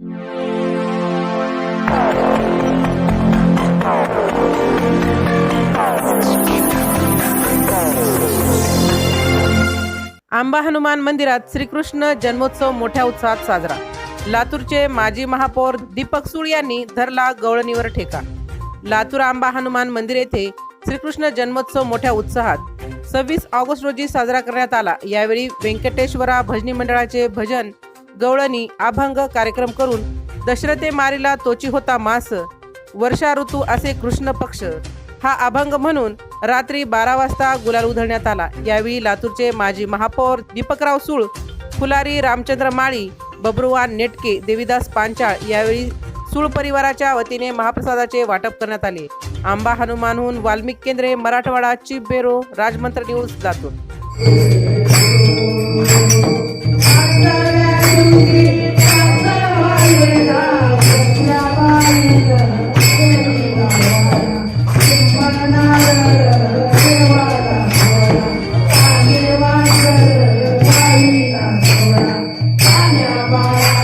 आंबा हनुमान मंदिरात श्रीकृष्ण जन्मोत्सव मोठ्या उत्साहात साजरा. लातूरचे माजी महापौर दीपक सुळ यांनी धरला गवळणीवर ठेका. लातूर आंबा हनुमान मंदिर येथे श्रीकृष्ण जन्मोत्सव मोठ्या उत्साहात सव्वीस ऑगस्ट रोजी साजरा करण्यात आला. यावेळी व्यंकटेश्वरा भजनी मंडळाचे भजन गवळणी अभंग कार्यक्रम करून दशरथे मारीला तोची होता मास. वर्षा ऋतू असे कृष्ण पक्ष. हा अभंग म्हणून रात्री बारा वाजता गुलाल उधळण्यात आला. यावेळी लातूरचे माजी महापौर दीपकराव सुळ फुलारी रामचंद्र माळी बब्रुवान नेटके देवीदास पांचाळ यावेळी सुळ परिवाराच्या वतीने महाप्रसादाचे वाटप करण्यात आले. आंबा हनुमानहून Valmik Kendre Marathwada chief bureau Rajmantra news Latur. I Bye.